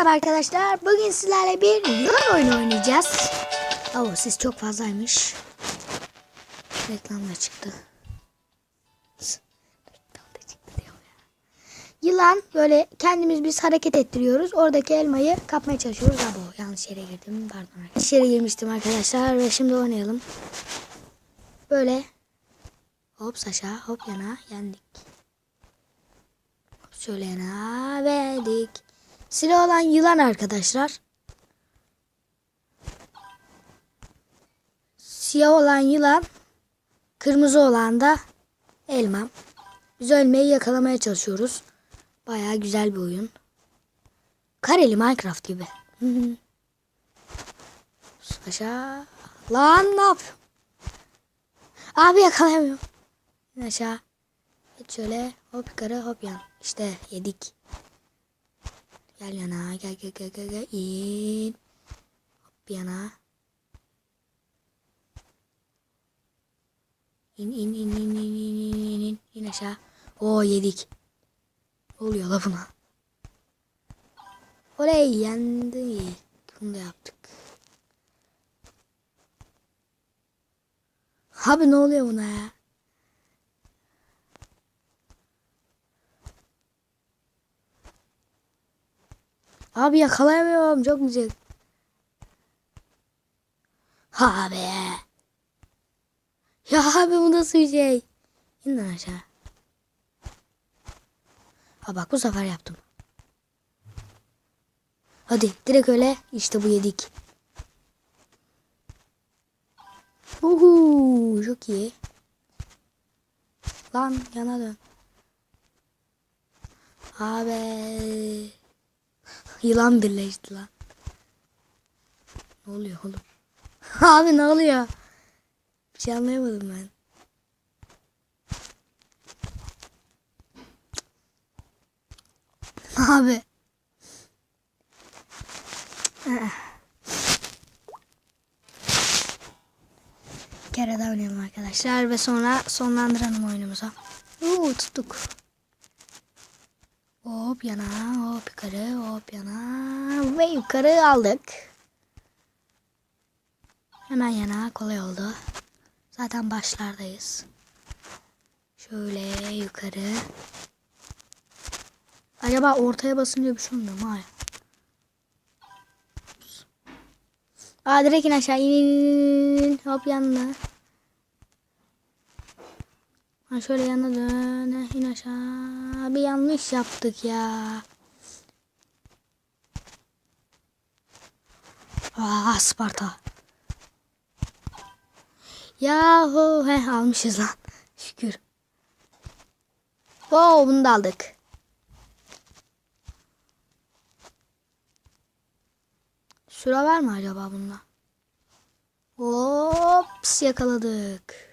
Merhaba arkadaşlar. Bugün sizlerle bir yılan oyunu oynayacağız. Oo, siz çok fazlaymış. Reklamla çıktı. Yılan böyle kendimiz biz hareket ettiriyoruz. Oradaki elmayı kapmaya çalışıyoruz. Abo yanlış yere girdim. Pardon. Yanlış yere girmiştim arkadaşlar ve şimdi oynayalım. Böyle hop aşağı hop yana yendik. Hop şöyle yana verdik. Silah olan yılan arkadaşlar. Siyah olan yılan, kırmızı olan da elma. Biz ölmeyi yakalamaya çalışıyoruz. Baya güzel bir oyun. Kareli Minecraft gibi. Aşağı. Lan ne yapıyorsun? Abi yakalayamıyorum. Aşağı. Şöyle hop yukarı hop yan. İşte yedik. Gel yana gel gel gel gel gel in. Hop yana. İn in in in in in in in in aşağı. Oo yedik. Ne oluyor la buna? Oley yendi. Bunu da yaptık. Abi ne oluyor buna ya? Abi yakalayamıyorum çok güzel. Ha be. Ya abi bu nasıl bir şey? İn lan aşağı. Ha bak bu sefer yaptım. Hadi direkt öyle işte bu yedik. Uhu çok iyi. Lan yana dön. Abi. Yılan birleşti lan. Ne oluyor oğlum? Abi ne oluyor? Bir şey anlayamadım ben. Abi. Bir kere daha oynayalım arkadaşlar ve sonra sonlandıralım oyunumuzu. Oo tuttuk. Hop yana, hop yukarı, hop yana ve yukarı aldık. Hemen yana kolay oldu. Zaten başlardayız. Şöyle yukarı. Acaba ortaya basınca bir şey olmuyor mu? Hayır. Aa direkt in aşağı in, in, in, hop yanına. Ha şöyle yana dön. in aşağı. Bir yanlış yaptık ya. Aa Sparta. Yahu he almışız lan. Şükür. Wow bunu da aldık. Süre var mı acaba bunda? Hops yakaladık.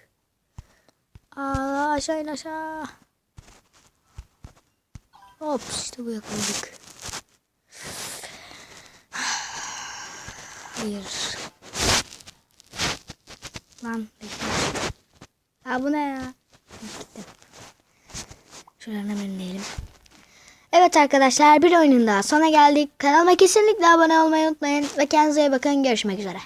Aa, aşağı in aşağı. Hops işte bu yakaladık. Hayır. Lan bekle. Ha bu ne ya? Gittim. Şuradan hemen inelim. Evet arkadaşlar bir oyunun daha sona geldik. Kanalıma kesinlikle abone olmayı unutmayın. Ve kendinize iyi bakın. Görüşmek üzere.